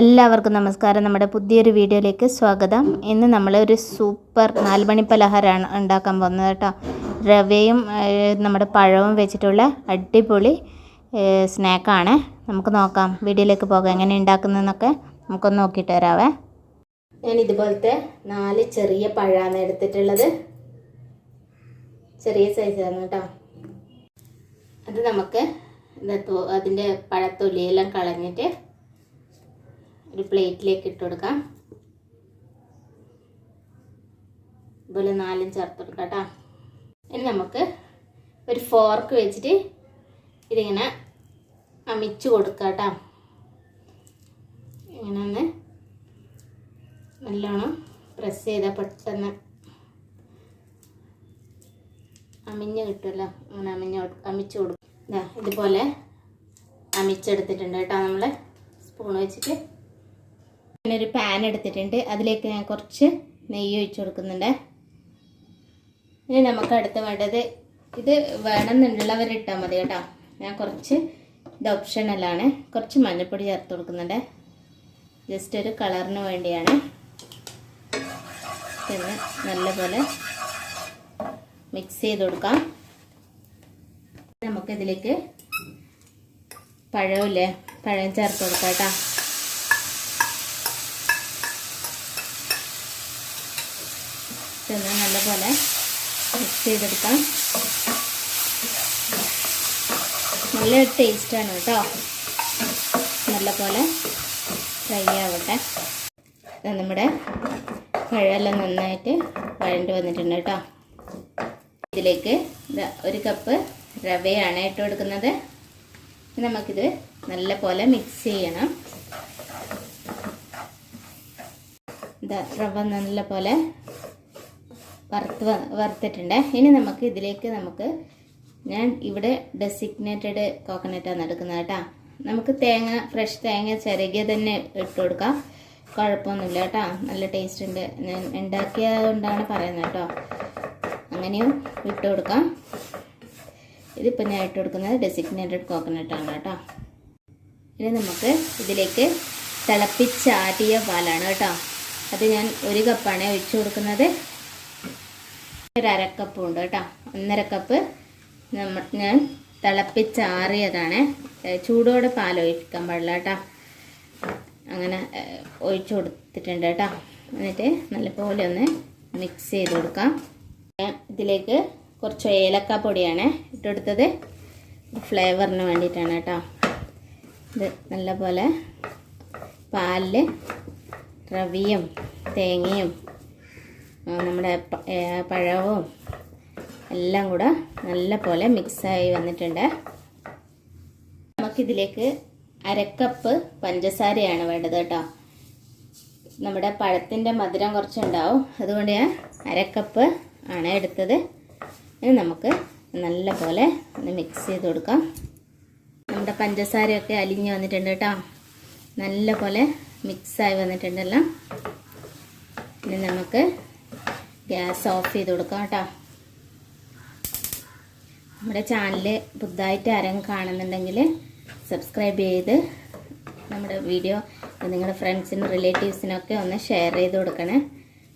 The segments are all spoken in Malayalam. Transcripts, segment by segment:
എല്ലാവർക്കും നമസ്കാരം. നമ്മുടെ പുതിയൊരു വീഡിയോയിലേക്ക് സ്വാഗതം. ഇന്ന് നമ്മൾ ഒരു സൂപ്പർ നാലുമണി പലഹാരമാണ് ഉണ്ടാക്കാൻ പോകുന്നത് കേട്ടോ. റവയും നമ്മുടെ പഴവും വെച്ചിട്ടുള്ള അടിപൊളി സ്നാക്കാണ്. നമുക്ക് നോക്കാം വീഡിയോയിലേക്ക് പോകാം. എങ്ങനെ ഉണ്ടാക്കുന്നതെന്നൊക്കെ നമുക്കൊന്ന് നോക്കിയിട്ട് വരാവേ. ഞാൻ ഇതുപോലത്തെ നാല് ചെറിയ പഴമാണ് എടുത്തിട്ടുള്ളത്. ചെറിയ സൈസാണ് കേട്ടോ. അത് നമുക്ക് അതിന്റെ പഴത്തൊലിയെല്ലാം കളഞ്ഞിട്ട് ഒരു പ്ലേറ്റിലേക്ക് ഇട്ട് കൊടുക്കാം. ഇതുപോലെ നാലും ചേർത്ത് കൊടുക്കാം കേട്ടോ. ഇനി നമുക്ക് ഒരു ഫോർക്ക് വെച്ചിട്ട് ഇതിങ്ങനെ അമിച്ച് കൊടുക്കുക കേട്ടോ. ഇങ്ങനെ ഒന്ന് നല്ലോണം പ്രസ് ചെയ്താൽ പെട്ടെന്ന് അമിഞ്ഞ് കിട്ടുമല്ലോ. അങ്ങനെ അമിഞ്ഞ് അമിച്ച് കൊടുക്കും ഇതാ ഇതുപോലെ അമിച്ചെടുത്തിട്ടുണ്ട് കേട്ടോ നമ്മൾ സ്പൂൺ വെച്ചിട്ട് ഒരു പാൻ എടുത്തിട്ടുണ്ട്. അതിലേക്ക് ഞാൻ കുറച്ച് നെയ്യ് ഒഴിച്ചു കൊടുക്കുന്നുണ്ട്. ഇനി നമുക്ക് അടുത്ത് വേണ്ടത് ഇത് വേണമെന്നുള്ളവർ ഇട്ടാൽ മതി കേട്ടോ. ഞാൻ കുറച്ച് ഇത് ഓപ്ഷണലാണ് കുറച്ച് മഞ്ഞൾപ്പൊടി ചേർത്ത് കൊടുക്കുന്നുണ്ട്. ജസ്റ്റ് ഒരു കളറിന് വേണ്ടിയാണ്. പിന്നെ നല്ലപോലെ മിക്സ് ചെയ്ത് കൊടുക്കാം. നമുക്കിതിലേക്ക് പഴമില്ലേ പഴം ചേർത്ത് കൊടുക്കാം കേട്ടോ. ഇതൊന്ന് നല്ലപോലെ മിക്സ് ചെയ്തെടുക്കാം. നല്ല ടേസ്റ്റാണ് കേട്ടോ നല്ലപോലെ ഫ്രൈ ആവട്ടെ. നമ്മുടെ പഴമെല്ലാം നന്നായിട്ട് വഴണ്ട് വന്നിട്ടുണ്ട് കേട്ടോ ഇതിലേക്ക് ഒരു കപ്പ് റവയാണ് ഇട്ട് കൊടുക്കുന്നത്. നമുക്കിത് നല്ലപോലെ മിക്സ് ചെയ്യണം. റവ നല്ലപോലെ വറുത്ത് വറുത്തിട്ടുണ്ട്. ഇനി നമുക്ക് ഇതിലേക്ക് നമുക്ക് ഞാൻ ഇവിടെ ഡെസിഗ്നേറ്റഡ് കോക്കനട്ടാണ് എടുക്കുന്നത് കേട്ടോ. നമുക്ക് തേങ്ങ ഫ്രഷ് തേങ്ങ ചിരകിയ തന്നെ ഇട്ട് കൊടുക്കാം. കുഴപ്പമൊന്നുമില്ല കേട്ടോ. നല്ല ടേസ്റ്റ് ഉണ്ട്. ഞാൻ ഉണ്ടാക്കിയത് കൊണ്ടാണ് പറയുന്നത് കേട്ടോ. അങ്ങനെയും ഇട്ട് കൊടുക്കാം. ഇതിപ്പോൾ ഞാൻ ഇട്ട് കൊടുക്കുന്നത് ഡെസിഗ്നേറ്റഡ് കോക്കനട്ടാണ് കേട്ടോ. ഇനി നമുക്ക് ഇതിലേക്ക് തിളപ്പിച്ചാറ്റിയ പാലാണ് കേട്ടോ. അത് ഞാൻ ഒരു കപ്പാണ് ഒഴിച്ചു കൊടുക്കുന്നത്. ഒരു അരക്കപ്പ് ഉണ്ട് കേട്ടോ. ഒന്നര കപ്പ് നമ്മ ഞാൻ തിളപ്പിച്ചാറിയതാണ്. ചൂടോടെ പാൽ ഒഴിക്കാൻ പാടില്ല കേട്ടോ. അങ്ങനെ ഒഴിച്ചു കൊടുത്തിട്ടുണ്ട് കേട്ടോ. എന്നിട്ട് നല്ലപോലെ ഒന്ന് മിക്സ് ചെയ്ത് കൊടുക്കാം. ഇതിലേക്ക് കുറച്ച് ഏലക്ക പൊടിയാണ് ഇട്ടെടുത്തത്. ഫ്ലേവറിന് വേണ്ടിയിട്ടാണ് കേട്ടോ. ഇത് നല്ലപോലെ പാലിൽ റവിയും തേങ്ങയും നമ്മുടെ പഴവും എല്ലാം കൂടെ നല്ല പോലെ മിക്സായി വന്നിട്ടുണ്ട്. നമുക്കിതിലേക്ക് അരക്കപ്പ് പഞ്ചസാരയാണ് വേണ്ടത് കേട്ടോ. നമ്മുടെ പഴത്തിന്റെ മധുരം കുറച്ചുണ്ടാവും. അതുകൊണ്ട് ഞാൻ അരക്കപ്പ് ആണ് എടുത്തത്. ഇനി നമുക്ക് നല്ല പോലെ ഒന്ന് മിക്സ് ചെയ്ത് കൊടുക്കാം. നമ്മുടെ പഞ്ചസാരയൊക്കെ അലിഞ്ഞ് വന്നിട്ടുണ്ട് കേട്ടോ. നല്ല പോലെ മിക്സായി വന്നിട്ടുണ്ടല്ലോ. ഇനി നമുക്ക് ഗ്യാസ് ഓഫ് ചെയ്ത് കൊടുക്കാം കേട്ടോ. നമ്മുടെ ചാനൽ പുതുതായിട്ട് ആരെങ്കിലും കാണുന്നുണ്ടെങ്കിൽ സബ്സ്ക്രൈബ് ചെയ്ത് നമ്മുടെ വീഡിയോ നിങ്ങളുടെ ഫ്രണ്ട്സിനും റിലേറ്റീവ്സിനൊക്കെ ഒന്ന് ഷെയർ ചെയ്ത് കൊടുക്കണേ.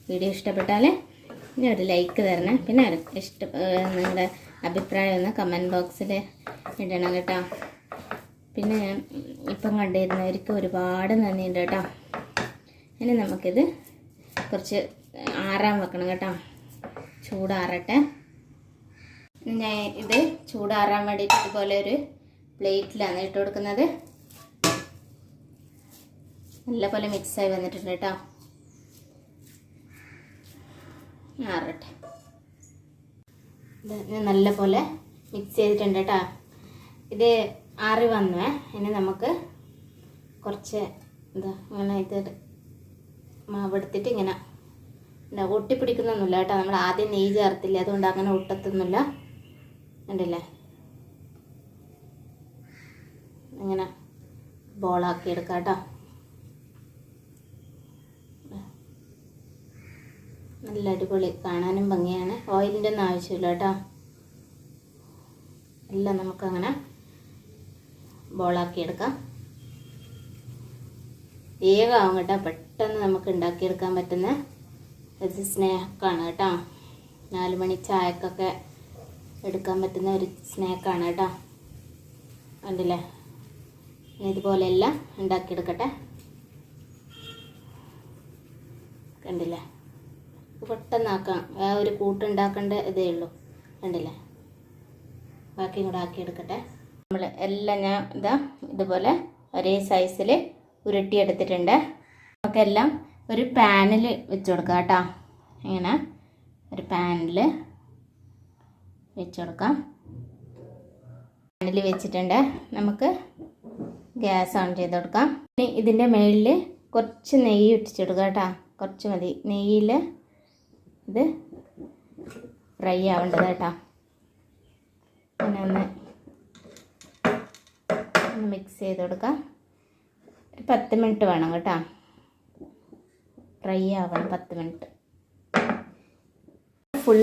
വീഡിയോ ഇഷ്ടപ്പെട്ടാൽ ഇനി ഒരു ലൈക്ക് തരണം. പിന്നെ ഇഷ്ട നിങ്ങളുടെ അഭിപ്രായം ഒന്ന് കമന്റ് ബോക്സിൽ ഇടണം കേട്ടോ. പിന്നെ ഞാൻ ഇപ്പം കണ്ടിരുന്നവർക്ക് ഒരുപാട് നന്ദിയുണ്ട് കേട്ടോ. ഇനി നമുക്കിത് കുറച്ച് ആറാൻ വെക്കണം കേട്ടോ. ചൂടാറട്ടെ. ഞാൻ ഇത് ചൂടാറാൻ വേണ്ടിയിട്ട് ഇതുപോലെ ഒരു പ്ലേറ്റിലാണ് ഇട്ട് കൊടുക്കുന്നത്. നല്ലപോലെ മിക്സായി വന്നിട്ടുണ്ട് കേട്ടോ. ആറട്ടെ. ഇത് നല്ലപോലെ മിക്സ് ചെയ്തിട്ടുണ്ട് കേട്ടോ. ഇത് ആറി വന്നേ ഇനി നമുക്ക് കുറച്ച് എന്താ ഇങ്ങനെ ഇത് മാവെടുത്തിട്ട് ഇങ്ങനെ എന്താ ഒട്ടിപ്പിടിക്കുന്നൊന്നുമില്ല കേട്ടോ. നമ്മൾ ആദ്യം നെയ്യ് ചേർത്തില്ല അതുകൊണ്ട് അങ്ങനെ ഒട്ടത്തൊന്നുമില്ല. കണ്ടില്ലേ? അങ്ങനെ ബോളാക്കി എടുക്കാം കേട്ടോ. നല്ല അടിപൊളി കാണാനും ഭംഗിയാണ്. ഓയിലിന്റെ ഒന്നും ആവശ്യമില്ല കേട്ടോ. എല്ലാം നമുക്കങ്ങനെ ബോളാക്കി എടുക്കാം. വേഗമാവും കേട്ടോ. പെട്ടെന്ന് നമുക്ക് ഉണ്ടാക്കിയെടുക്കാൻ പറ്റുന്ന ഒരു സ്നേഹക്കാണ് കേട്ടോ. നാല് മണി ചായക്കൊക്കെ എടുക്കാൻ പറ്റുന്ന ഒരു സ്നേക്കാണ് കേട്ടോ. കണ്ടില്ലേ? ഇനി ഇതുപോലെയെല്ലാം ഉണ്ടാക്കിയെടുക്കട്ടെ. കണ്ടില്ലേ? ഇത് പെട്ടെന്നാക്കാം ആ ഒരു കൂട്ടുണ്ടാക്കേണ്ട ഇതേ ഉള്ളൂ. കണ്ടില്ലേ? ബാക്കിയും കൂടെ ആക്കിയെടുക്കട്ടെ. നമ്മൾ എല്ലാം ഞാൻ ഇതാ ഇതുപോലെ ഒരേ സൈസിൽ ഉരുട്ടിയെടുത്തിട്ടുണ്ട് നമുക്കെല്ലാം ഒരു പാനിൽ വെച്ച് കൊടുക്കാം കേട്ടോ. ഇങ്ങനെ ഒരു പാനിൽ വെച്ച് കൊടുക്കാം. പാനിൽ വെച്ചിട്ടുണ്ട്. നമുക്ക് ഗ്യാസ് ഓൺ ചെയ്ത് കൊടുക്കാം. ഇനി ഇതിന്റെ മുകളിൽ കുറച്ച് നെയ്യ് ഇട്ടിച്ച് കൊടുക്കുക കേട്ടോ. കുറച്ച് മതി. നെയ്യിൽ ഇത് ഫ്രൈ ആവേണ്ടത് കേട്ടോ. ഒന്ന് മിക്സ് ചെയ്ത് കൊടുക്കാം. ഒരു പത്ത് മിനിറ്റ് വേണം കേട്ടോ. ഫ്രൈ ആവണം പത്ത് മിനിറ്റ് ഫുൾ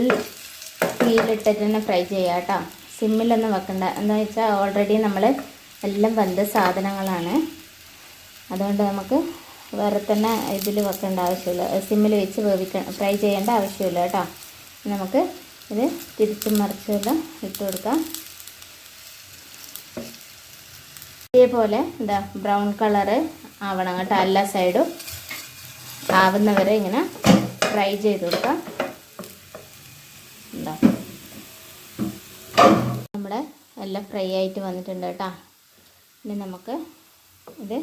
തീയിലിട്ടിട്ട് തന്നെ ഫ്രൈ ചെയ്യാം കേട്ടോ സിമ്മിലൊന്നും വെക്കണ്ട. എന്താ വെച്ചാൽ ഓൾറെഡി നമ്മൾ എല്ലാം വെന്ത സാധനങ്ങളാണ്. അതുകൊണ്ട് നമുക്ക് വേറെ തന്നെ ഇതിൽ വെക്കേണ്ട ആവശ്യമില്ല. സിമ്മിൽ വെച്ച് വേവിക്ക ഫ്രൈ ചെയ്യേണ്ട ആവശ്യമില്ല കേട്ടോ നമുക്ക് ഇത് തിരിച്ചും മറിച്ചെല്ലാം ഇട്ട് കൊടുക്കാം. ഇതേപോലെ എന്താ ബ്രൗൺ കളറ് ആവണം കേട്ടോ എല്ലാ സൈഡും ആവുന്നവരെ ഇങ്ങനെ ഫ്രൈ ചെയ്ത് കൊടുക്കാം. നമ്മുടെ എല്ലാം ഫ്രൈ ആയിട്ട് വന്നിട്ടുണ്ട് കേട്ടോ. ഇനി നമുക്ക് ഇത്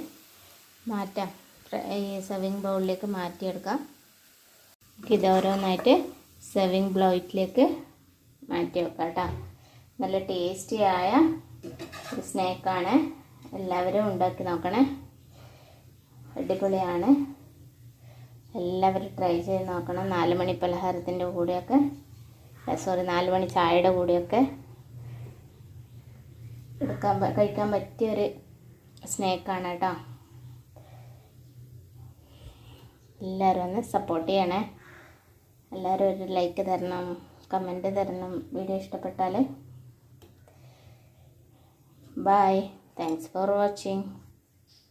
മാറ്റാം. ഈ സെവിങ് ബൗളിലേക്ക് മാറ്റിയെടുക്കാം. ഇത് ഓരോന്നായിട്ട് സെവിങ് ബ്ലോയിറ്റിലേക്ക് മാറ്റി വെക്കാം കേട്ടോ. നല്ല ടേസ്റ്റിയായ ഒരു സ്നാക്കാണ് എല്ലാവരും ഉണ്ടാക്കി നോക്കണേ. അടിപൊളിയാണ്. എല്ലാവരും ട്രൈ ചെയ്ത് നോക്കണം. നാല് മണി പലഹാരത്തിന്റെ കൂടെയൊക്കെ. സോറി നാല് മണി ചായയുടെ കൂടെയൊക്കെ എടുക്കാൻ കഴിക്കാൻ പറ്റിയൊരു സ്നാക്കാണ് കേട്ടോ. എല്ലാവരും ഒന്ന് സപ്പോർട്ട് ചെയ്യണേ. എല്ലാവരും ഒരു ലൈക്ക് തരണം കമന്റ് തരണം വീഡിയോ ഇഷ്ടപ്പെട്ടാൽ ബൈ താങ്ക്സ് ഫോർ വാച്ചിങ്